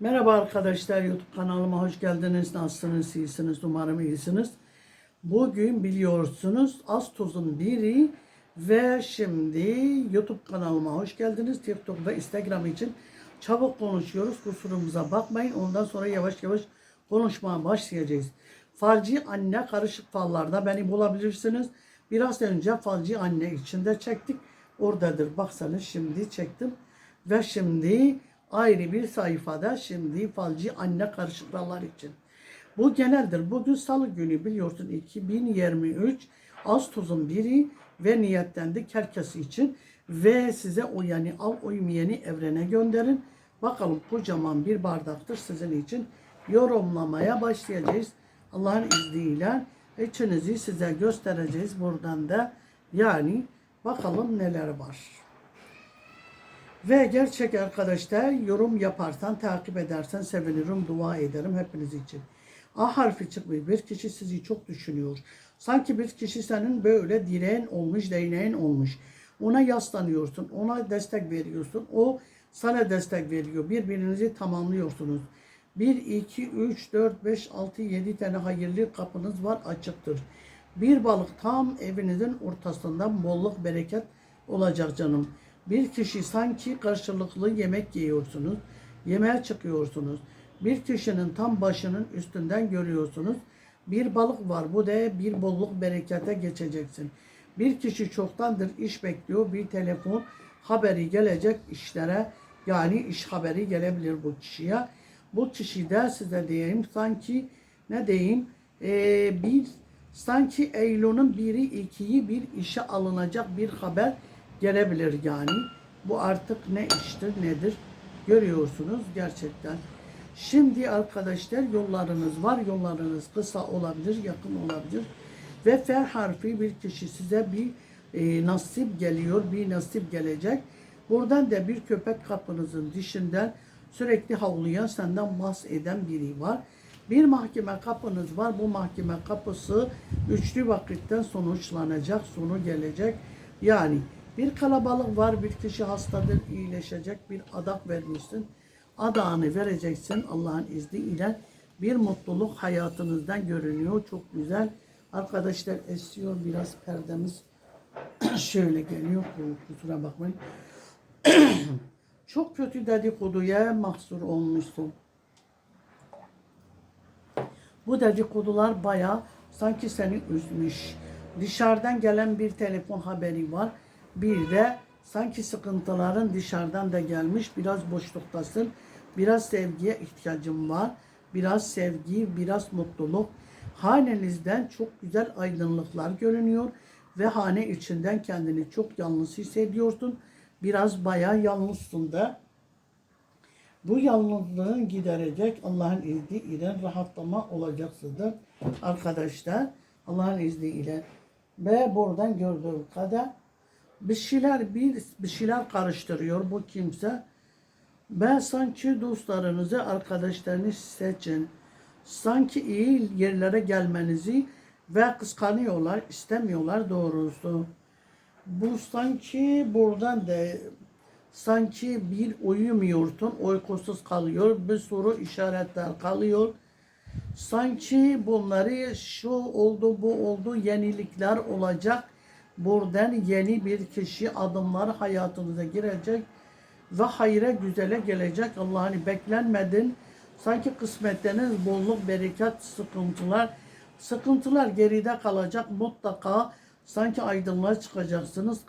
Merhaba arkadaşlar YouTube kanalıma hoş geldiniz. Nasılsınız? İyisiniz? Umarım iyisiniz. Bugün biliyorsunuz Astoz'un biri ve şimdi YouTube kanalıma hoş geldiniz. TikTok ve Instagram için çabuk konuşuyoruz. Kusurumuza bakmayın. Ondan sonra yavaş yavaş konuşmaya başlayacağız. Falcı anne karışık fallarda beni bulabilirsiniz. Biraz önce falcı anne içinde çektik. Oradadır. Baksanız şimdi çektim. Ve şimdi ayrı bir sayfada şimdi falcı anne karışıklar için. Bu geneldir. Bugün salı günü biliyorsun 2023 Ağustos'un biri ve niyetlendik herkes için ve size o yani al uymayanı evrene gönderin. Bakalım kocaman bir bardaktır sizin için yorumlamaya başlayacağız. Allah'ın izniyle içinizi size göstereceğiz buradan da yani bakalım neler var. Ve gerçek arkadaşlar yorum yaparsan, takip edersen sevinirim, dua ederim hepiniz için. A harfi çıkmış. Bir kişi sizi çok düşünüyor. Sanki bir kişi senin böyle direğin olmuş, değneğin olmuş. Ona yaslanıyorsun, ona destek veriyorsun. O sana destek veriyor. Birbirinizi tamamlıyorsunuz. 1, 2, 3, 4, 5, 6, 7 tane hayırlı kapınız var açıktır. Bir balık tam evinizin ortasından bolluk bereket olacak canım. Bir kişi sanki karşılıklı yemek yiyorsunuz. Yemeğe çıkıyorsunuz. Bir kişinin tam başının üstünden görüyorsunuz. Bir balık var. Bu da bir bolluk berekete geçeceksin. Bir kişi çoktandır iş bekliyor. Bir telefon haberi gelecek işlere. Yani iş haberi gelebilir bu kişiye. Bu kişi de size diyeyim sanki ne diyeyim ee, bir sanki Eylül'ün biri ikiyi bir işe alınacak bir haber gelebilir yani. Bu artık ne iştir nedir görüyorsunuz gerçekten. Şimdi arkadaşlar yollarınız var. Yollarınız kısa olabilir, yakın olabilir. Ve F harfi bir kişi size bir e, nasip geliyor, bir nasip gelecek. Buradan da bir köpek kapınızın dışından sürekli havlayan, senden bahseden biri var. Bir mahkeme kapınız var. Bu mahkeme kapısı üçlü vakitten sonuçlanacak, sonu gelecek. Yani bir kalabalık var, bir kişi hastadır, iyileşecek, bir adak vermişsin. Adağını vereceksin Allah'ın izniyle. Bir mutluluk hayatınızdan görünüyor. Çok güzel. Arkadaşlar esiyor biraz perdemiz şöyle geliyor. Kusura bakmayın. Çok kötü dedikoduya mahsur olmuşsun. Bu dedikodular bayağı sanki seni üzmüş. Dışarıdan gelen bir telefon haberi var. Bir de sanki sıkıntıların dışarıdan da gelmiş. Biraz boşluktasın. Biraz sevgiye ihtiyacım var. Biraz sevgi, biraz mutluluk. Hanenizden çok güzel aydınlıklar görünüyor. Ve hane içinden kendini çok yalnız hissediyorsun. Biraz bayağı yalnızsın da. Bu yalnızlığın giderecek Allah'ın izniyle rahatlama olacaksıdır arkadaşlar. Allah'ın izniyle. Ve buradan gördüğüm kadar bir şeyler bir, bir şeyler karıştırıyor bu kimse. Ben sanki dostlarınızı, arkadaşlarınızı seçin. Sanki iyi yerlere gelmenizi ve kıskanıyorlar, istemiyorlar doğrusu. Bu sanki buradan da sanki bir uyumuyorsun, uykusuz kalıyor, bir soru işaretler kalıyor. Sanki bunları şu oldu, bu oldu, yenilikler olacak. Buradan yeni bir kişi adımlar hayatınıza girecek ve hayra güzele gelecek. Allah'ını beklenmedin. Sanki kısmetleriniz bolluk, bereket, sıkıntılar, sıkıntılar geride kalacak mutlaka. Sanki aydınlığa çıkacaksınız.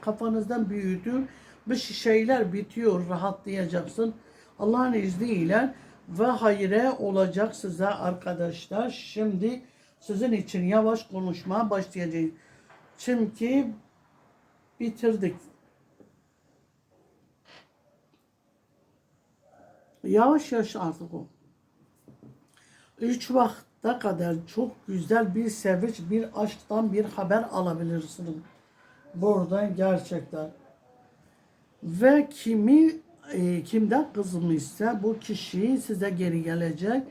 Kafanızdan büyüdür. Bir şeyler bitiyor, rahatlayacaksın. Allah'ın izniyle ve hayre olacak size arkadaşlar. Şimdi sizin için yavaş konuşmaya başlayacağız. Çünkü bitirdik. Yavaş yavaş artık o. Üç vakte kadar çok güzel bir sevinç, bir aşktan bir haber alabilirsiniz. Buradan gerçekten. Ve kimi e, kimden kızmışsa bu kişi size geri gelecek.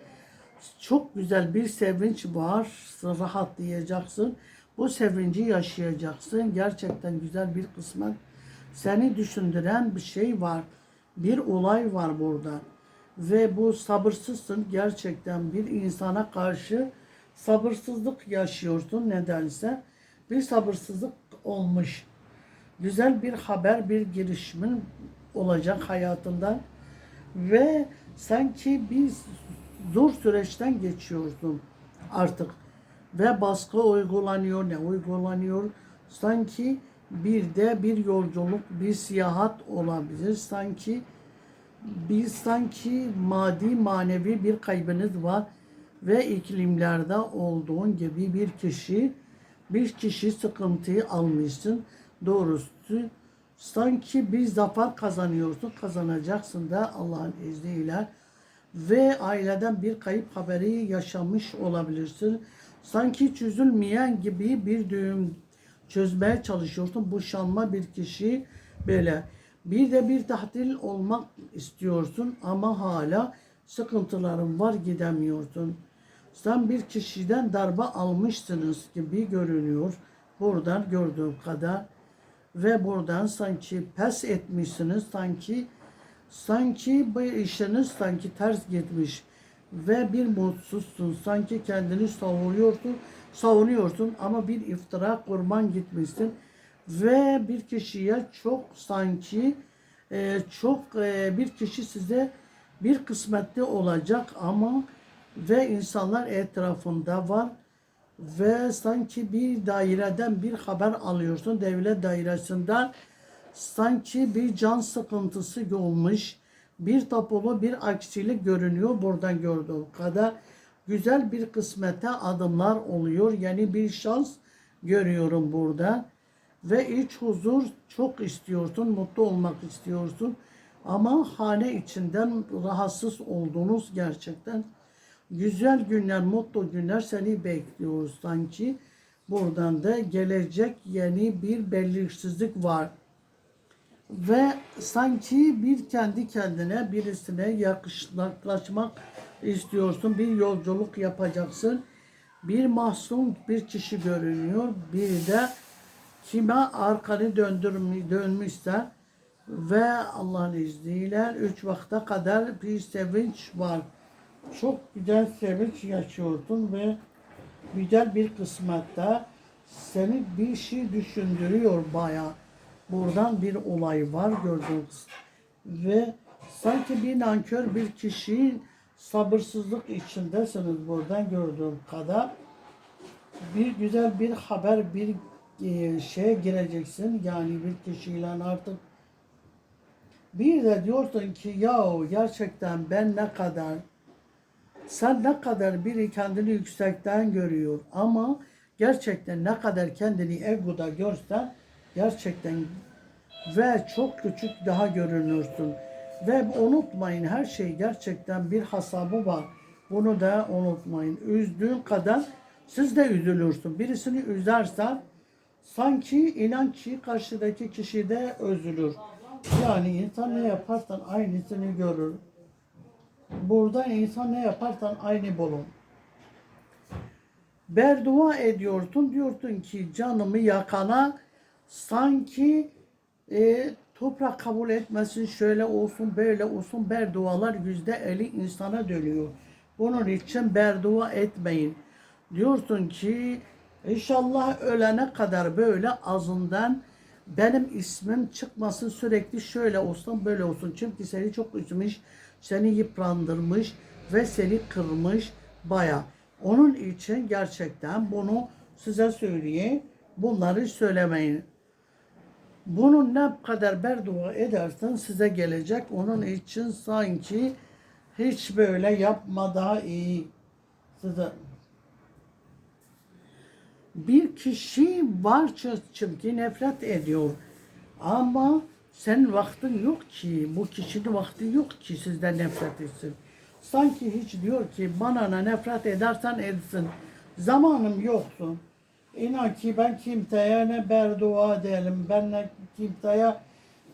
Çok güzel bir sevinç var. Rahatlayacaksın. Bu sevinci yaşayacaksın. Gerçekten güzel bir kısmet. Seni düşündüren bir şey var. Bir olay var burada. ve bu sabırsızsın gerçekten bir insana karşı sabırsızlık yaşıyorsun nedense bir sabırsızlık olmuş. Güzel bir haber, bir girişimin olacak hayatından ve sanki bir zor süreçten geçiyorsun artık ve baskı uygulanıyor. Ne uygulanıyor? Sanki bir de bir yolculuk bir seyahat olabilir. Sanki bir sanki maddi manevi bir kaybınız var ve iklimlerde olduğun gibi bir kişi bir kişi sıkıntıyı almışsın. Doğrusu sanki bir zafer kazanıyorsun kazanacaksın da Allah'ın izniyle ve aileden bir kayıp haberi yaşamış olabilirsin. Sanki çözülmeyen gibi bir düğüm çözmeye çalışıyorsun. Boşanma bir kişi böyle. Bir de bir tatil olmak istiyorsun ama hala sıkıntıların var gidemiyorsun. Sen bir kişiden darbe almışsınız gibi görünüyor. Buradan gördüğüm kadar ve buradan sanki pes etmişsiniz sanki sanki bu işiniz sanki ters gitmiş ve bir mutsuzsun. Sanki kendini savunuyorsun savunuyorsun ama bir iftira kurban gitmişsin. Ve bir kişiye çok sanki e, çok e, bir kişi size bir kısmetli olacak ama ve insanlar etrafında var ve sanki bir daireden bir haber alıyorsun devlet dairesinden. Sanki bir can sıkıntısı olmuş bir tapulu bir aksilik görünüyor buradan gördüğüm kadar. Güzel bir kısmete adımlar oluyor. Yani bir şans görüyorum burada. Ve iç huzur çok istiyorsun mutlu olmak istiyorsun. Ama hane içinden rahatsız olduğunuz gerçekten. Güzel günler, mutlu günler seni bekliyor sanki. Buradan da gelecek yeni bir belirsizlik var. Ve sanki bir kendi kendine birisine yaklaşmak istiyorsun. Bir yolculuk yapacaksın. Bir mahzun bir kişi görünüyor. Bir de kime arkanı döndürmüş, dönmüşse ve Allah'ın izniyle üç vakte kadar bir sevinç var çok güzel sevinç yaşıyordun ve güzel bir kısmette seni bir şey düşündürüyor baya. Buradan bir olay var gördüğünüz. Ve sanki bir nankör bir kişinin sabırsızlık içindesiniz buradan gördüğüm kadar. Bir güzel bir haber, bir e, şeye gireceksin. Yani bir kişiyle artık bir de diyorsun ki ya gerçekten ben ne kadar sen ne kadar biri kendini yüksekten görüyor ama gerçekten ne kadar kendini egoda görsen gerçekten ve çok küçük daha görünürsün. Ve unutmayın her şey gerçekten bir hesabı var. Bunu da unutmayın. Üzdüğün kadar siz de üzülürsün. Birisini üzersen sanki inan ki karşıdaki kişi de üzülür. Yani insan ne yaparsan aynısını görür. Burada insan ne yaparsan aynı bulun. Berdua ediyorsun diyorsun ki canımı yakana sanki e, toprak kabul etmesin şöyle olsun böyle olsun berdualar yüzde eli insana dönüyor. Bunun için berdua etmeyin. Diyorsun ki inşallah ölene kadar böyle azından benim ismim çıkmasın sürekli şöyle olsun böyle olsun. Çünkü seni çok üzmüş seni yıprandırmış ve seni kırmış baya. Onun için gerçekten bunu size söyleyeyim. Bunları söylemeyin. Bunu ne kadar berdua edersen size gelecek. Onun için sanki hiç böyle yapma daha iyi. Size bir kişi var çünkü nefret ediyor. Ama sen vaktin yok ki, bu kişinin vakti yok ki sizden nefret etsin. Sanki hiç diyor ki bana ne nefret edersen etsin. Zamanım yoksun. İnan ki ben kimseye ne berdua edelim, ben ne kimseye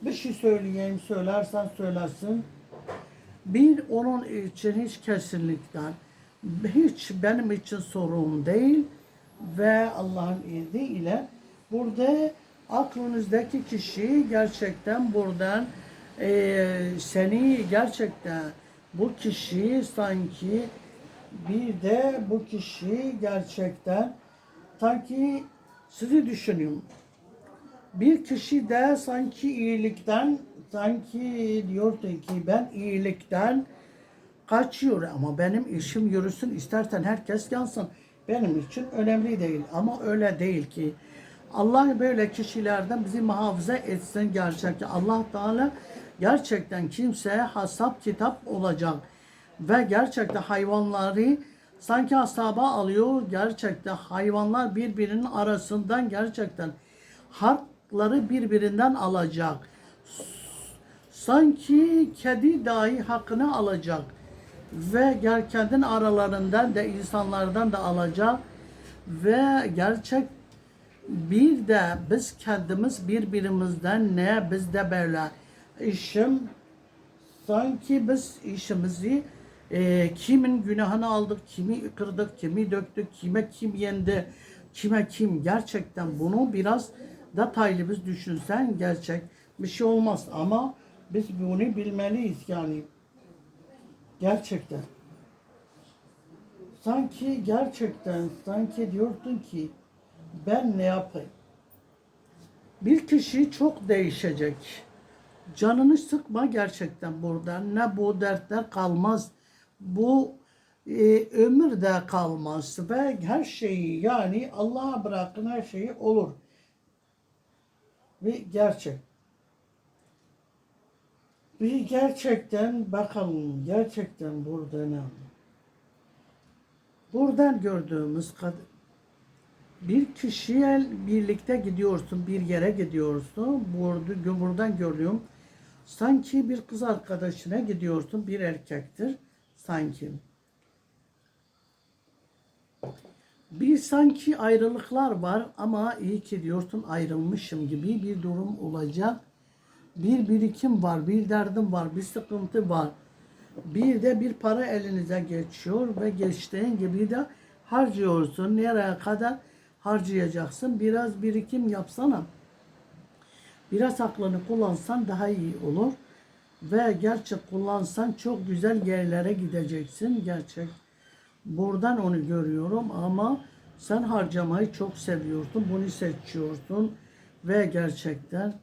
bir şey söyleyeyim, söylersen söylesin. Bir onun için hiç kesinlikten, hiç benim için sorun değil ve Allah'ın izniyle burada aklınızdaki kişi gerçekten buradan e, seni gerçekten bu kişi sanki bir de bu kişi gerçekten sanki sizi düşünüyorum. Bir kişi de sanki iyilikten sanki diyordu ki ben iyilikten kaçıyor ama benim işim yürüsün istersen herkes yansın. Benim için önemli değil ama öyle değil ki. Allah böyle kişilerden bizi muhafaza etsin gerçekten. Allah Teala gerçekten kimseye hesap kitap olacak. Ve gerçekten hayvanları sanki hesaba alıyor. Gerçekten hayvanlar birbirinin arasından gerçekten hakları birbirinden alacak. Sanki kedi dahi hakkını alacak. Ve kendin aralarından da insanlardan da alacak. Ve gerçek bir de biz kendimiz birbirimizden ne biz de böyle işim. Sanki biz işimizi e, kimin günahını aldık, kimi kırdık, kimi döktük, kime kim yendi, kime kim gerçekten bunu biraz detaylı biz düşünsen gerçek bir şey olmaz ama biz bunu bilmeliyiz yani gerçekten. Sanki gerçekten sanki diyordun ki ben ne yapayım? Bir kişi çok değişecek. Canını sıkma gerçekten buradan. Ne bu dertler kalmaz. Bu e, ömür de kalmaz ve her şeyi yani Allah'a bırakın her şeyi olur. Ve gerçek. Bir gerçekten bakalım gerçekten burada ne? Buradan gördüğümüz kadar bir kişiyle birlikte gidiyorsun, bir yere gidiyorsun. Burada, buradan görüyorum. Sanki bir kız arkadaşına gidiyorsun, bir erkektir sanki. Bir sanki ayrılıklar var ama iyi ki diyorsun ayrılmışım gibi bir durum olacak. Bir birikim var, bir derdim var, bir sıkıntı var. Bir de bir para elinize geçiyor ve geçtiğin gibi de harcıyorsun. Nereye kadar harcayacaksın? Biraz birikim yapsana. Biraz aklını kullansan daha iyi olur. Ve gerçek kullansan çok güzel yerlere gideceksin. Gerçek. Buradan onu görüyorum ama sen harcamayı çok seviyorsun. Bunu seçiyorsun. Ve gerçekten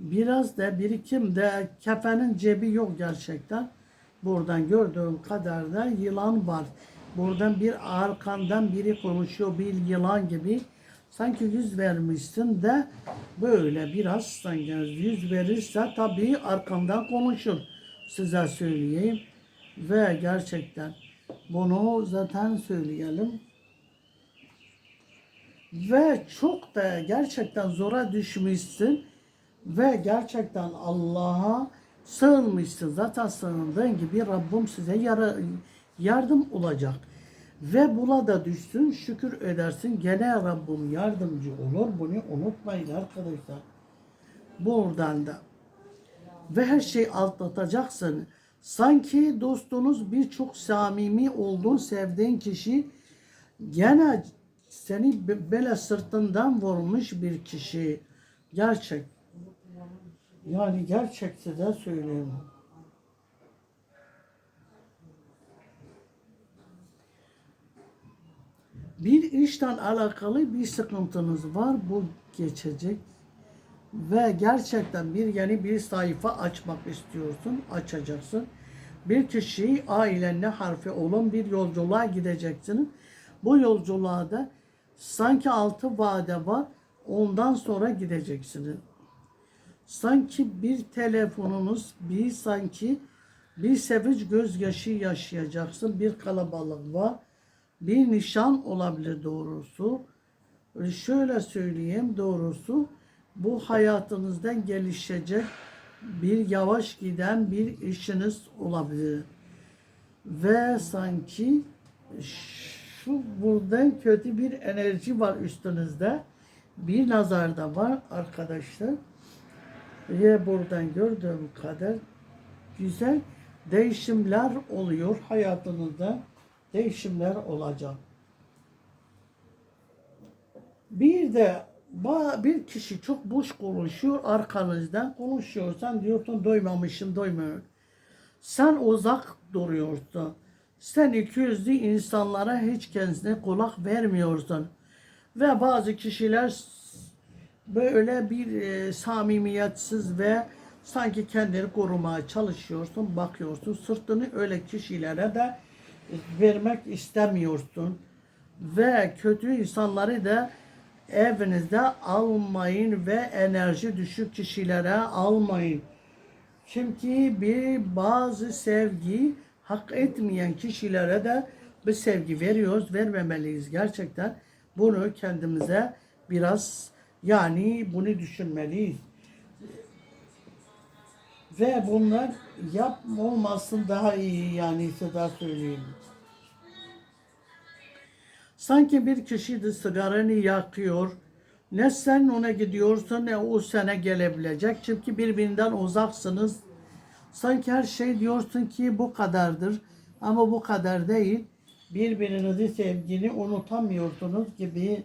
biraz da birikim de kefenin cebi yok gerçekten. Buradan gördüğüm kadar da yılan var. Buradan bir arkandan biri konuşuyor bir yılan gibi. Sanki yüz vermişsin de böyle biraz sanki yüz verirse tabii arkamdan konuşur. Size söyleyeyim. Ve gerçekten bunu zaten söyleyelim. Ve çok da gerçekten zora düşmüşsün ve gerçekten Allah'a sığınmışsın. Zaten sığındığın gibi Rabbim size yara, yardım olacak. Ve buna da düşsün şükür edersin. Gene Rabbim yardımcı olur. Bunu unutmayın arkadaşlar. Buradan da. Ve her şey atlatacaksın. Sanki dostunuz birçok samimi olduğun, sevdiğin kişi gene seni böyle sırtından vurmuş bir kişi. Gerçek. Yani gerçek size söyleyeyim. Bir işten alakalı bir sıkıntınız var. Bu geçecek. Ve gerçekten bir yeni bir sayfa açmak istiyorsun. Açacaksın. Bir kişi ailenle harfi olan bir yolculuğa gideceksiniz. Bu yolculuğa da sanki altı vade var. Ondan sonra gideceksiniz. Sanki bir telefonunuz, bir sanki bir sevinç gözyaşı yaşayacaksın. Bir kalabalık var. Bir nişan olabilir doğrusu. Şöyle söyleyeyim doğrusu. Bu hayatınızdan gelişecek bir yavaş giden bir işiniz olabilir. Ve sanki şu buradan kötü bir enerji var üstünüzde. Bir nazar da var arkadaşlar. Ve buradan gördüğüm kadar güzel değişimler oluyor hayatınızda. Değişimler olacak. Bir de bir kişi çok boş konuşuyor arkanızdan konuşuyorsan diyorsun doymamışım doymuyor. Sen uzak duruyorsun. Sen ikiyüzlü insanlara hiç kendine kulak vermiyorsun. Ve bazı kişiler böyle bir e, samimiyetsiz ve sanki kendini korumaya çalışıyorsun, bakıyorsun. Sırtını öyle kişilere de vermek istemiyorsun. Ve kötü insanları da evinizde almayın ve enerji düşük kişilere almayın. Çünkü bir bazı sevgi hak etmeyen kişilere de bir sevgi veriyoruz, vermemeliyiz gerçekten. Bunu kendimize biraz yani bunu düşünmeliyiz. Ve bunlar yap olmasın daha iyi yani size söyleyeyim. Sanki bir kişi de sigaranı yakıyor. Ne sen ona gidiyorsun ne o sana gelebilecek. Çünkü birbirinden uzaksınız. Sanki her şey diyorsun ki bu kadardır. Ama bu kadar değil. Birbirinizi sevgini unutamıyorsunuz gibi.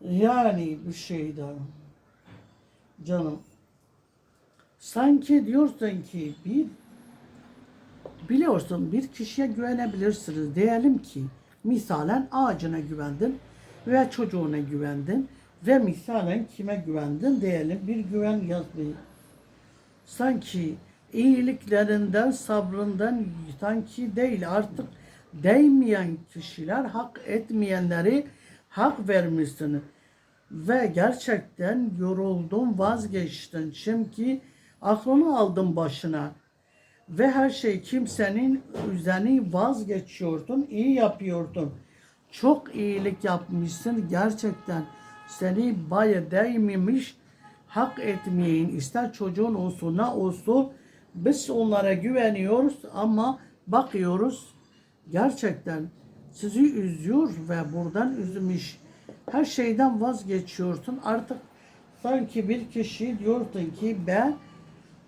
Yani bir şeyden. Canım. Sanki diyorsun ki bir Biliyorsun bir kişiye güvenebilirsiniz. Diyelim ki misalen ağacına güvendin ve çocuğuna güvendin ve misalen kime güvendin diyelim bir güven yazdı. Sanki iyiliklerinden, sabrından sanki değil artık değmeyen kişiler hak etmeyenleri hak vermişsin. Ve gerçekten yoruldun, vazgeçtin. Çünkü aklını aldın başına ve her şey kimsenin üzerine vazgeçiyordun, iyi yapıyordun. Çok iyilik yapmışsın gerçekten. Seni baya değmemiş, hak etmeyin. İster çocuğun olsun ne olsun. Biz onlara güveniyoruz ama bakıyoruz gerçekten sizi üzüyor ve buradan üzülmüş. Her şeyden vazgeçiyorsun. Artık sanki bir kişi diyorsun ki ben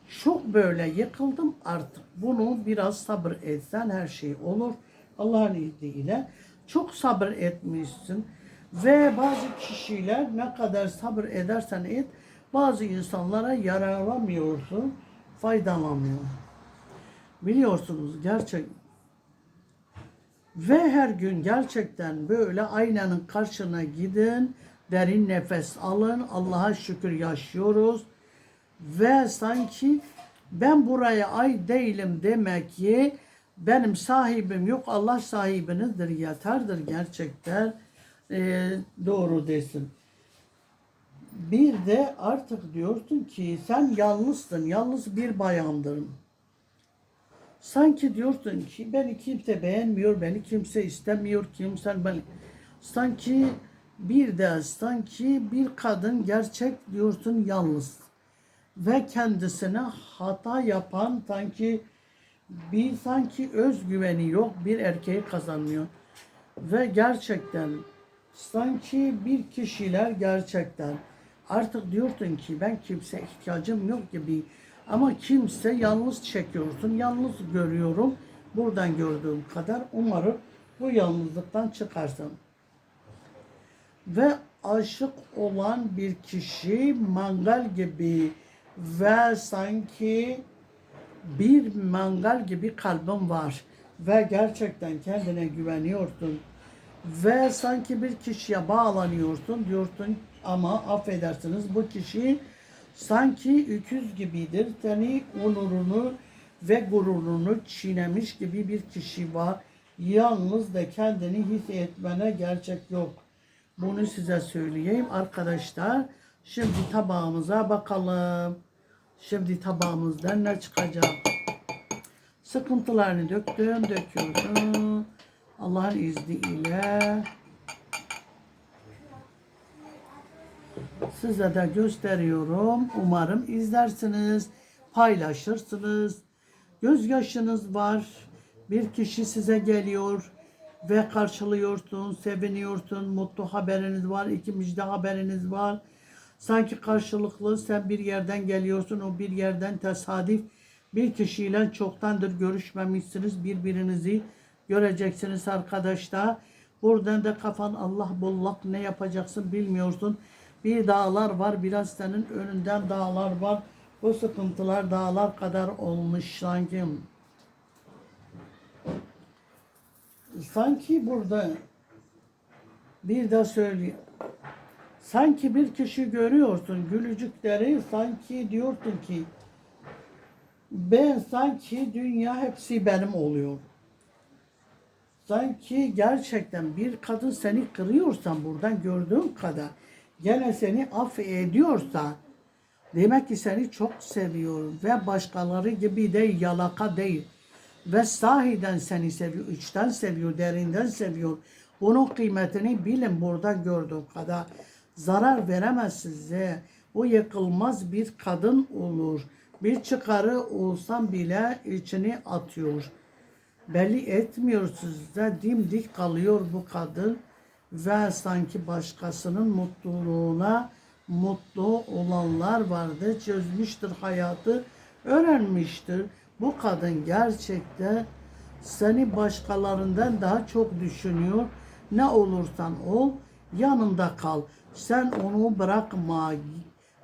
çok böyle yıkıldım artık. Bunu biraz sabır etsen her şey olur. Allah'ın izniyle. Çok sabır etmişsin. Ve bazı kişiler ne kadar sabır edersen et, bazı insanlara yararlanmıyorsun, faydalanmıyor. Biliyorsunuz gerçek ve her gün gerçekten böyle aynanın karşına gidin, derin nefes alın, Allah'a şükür yaşıyoruz ve sanki ben buraya ay değilim demek ki benim sahibim yok Allah sahibinizdir yeterdir gerçekten Ee, doğru desin. Bir de artık diyorsun ki sen yalnızsın, yalnız bir bayandın. Sanki diyorsun ki beni kimse beğenmiyor, beni kimse istemiyor, kimse ben sanki bir de sanki bir kadın gerçek diyorsun yalnız ve kendisine hata yapan sanki bir sanki özgüveni yok bir erkeği kazanmıyor. Ve gerçekten sanki bir kişiler gerçekten artık diyorsun ki ben kimse ihtiyacım yok gibi. Ama kimse yalnız çekiyorsun yalnız görüyorum. Buradan gördüğüm kadar umarım bu yalnızlıktan çıkarsın. Ve aşık olan bir kişi mangal gibi ve sanki bir mangal gibi kalbin var. Ve gerçekten kendine güveniyorsun ve sanki bir kişiye bağlanıyorsun diyorsun ama affedersiniz bu kişi sanki öküz gibidir. Seni onurunu ve gururunu çiğnemiş gibi bir kişi var. Yalnız da kendini hissetmene gerçek yok. Bunu size söyleyeyim arkadaşlar. Şimdi tabağımıza bakalım Şimdi tabağımızdan ne çıkacak? Sıkıntılarını döktüm, döküyorum. Allah'ın izniyle size de gösteriyorum. Umarım izlersiniz, paylaşırsınız. Gözyaşınız var. Bir kişi size geliyor ve karşılıyorsun, seviniyorsun, mutlu haberiniz var, iki müjde haberiniz var. Sanki karşılıklı sen bir yerden geliyorsun, o bir yerden tesadüf bir kişiyle çoktandır görüşmemişsiniz. Birbirinizi göreceksiniz arkadaşlar. Buradan da kafan Allah bollak ne yapacaksın bilmiyorsun. Bir dağlar var, biraz senin önünden dağlar var. Bu sıkıntılar dağlar kadar olmuş sanki. Sanki burada bir de söyleyeyim. Sanki bir kişi görüyorsun gülücükleri sanki diyorsun ki ben sanki dünya hepsi benim oluyor. Sanki gerçekten bir kadın seni kırıyorsan buradan gördüğün kadar gene seni affediyorsa demek ki seni çok seviyor ve başkaları gibi değil yalaka değil ve sahiden seni seviyor, içten seviyor, derinden seviyor. Bunun kıymetini bilin burada gördüğüm kadar. Zarar veremez size. O yıkılmaz bir kadın olur. Bir çıkarı olsam bile içini atıyor. Belli etmiyor size. Dimdik kalıyor bu kadın. Ve sanki başkasının mutluluğuna mutlu olanlar vardı. Çözmüştür hayatı. Öğrenmiştir. Bu kadın gerçekten seni başkalarından daha çok düşünüyor. Ne olursan ol, yanında kal. Sen onu bırakma.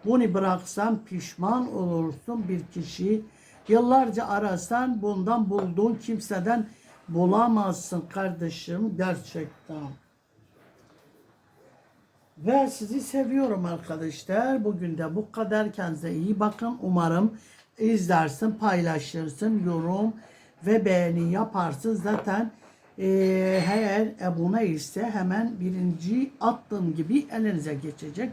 Bunu bıraksan pişman olursun bir kişi. Yıllarca arasan bundan bulduğun kimseden bulamazsın kardeşim gerçekten. Ve sizi seviyorum arkadaşlar. Bugün de bu kadar. Kendinize iyi bakın. Umarım izlersin, paylaşırsın, yorum ve beğeni yaparsın. Zaten eğer abone ise hemen birinci attığım gibi elinize geçecek.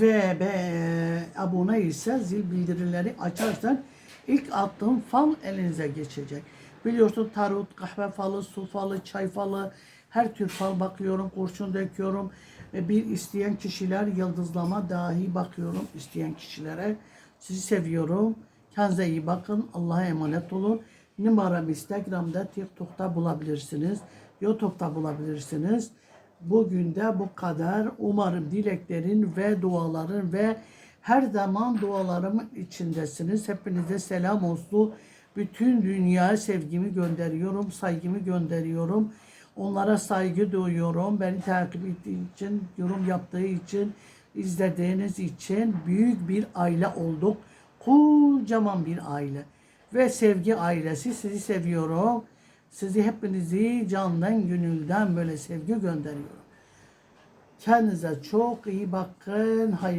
Ve be, abone ise zil bildirileri açarsan ilk attığım fal elinize geçecek. Biliyorsun tarot, kahve falı, su falı, çay falı, her tür fal bakıyorum, kurşun döküyorum. Bir isteyen kişiler yıldızlama dahi bakıyorum isteyen kişilere. Sizi seviyorum. Kendinize iyi bakın. Allah'a emanet olun. Numaram Instagram'da, TikTok'ta bulabilirsiniz. YouTube'da bulabilirsiniz. Bugün de bu kadar. Umarım dileklerin ve duaların ve her zaman dualarımın içindesiniz. Hepinize selam olsun. Bütün dünyaya sevgimi gönderiyorum, saygımı gönderiyorum. Onlara saygı duyuyorum. Beni takip ettiği için, yorum yaptığı için, izlediğiniz için büyük bir aile olduk. Kocaman bir aile. Ve sevgi ailesi sizi seviyorum. Sizi hepinizi candan gönülden böyle sevgi gönderiyorum. Kendinize çok iyi bakın. Hayır.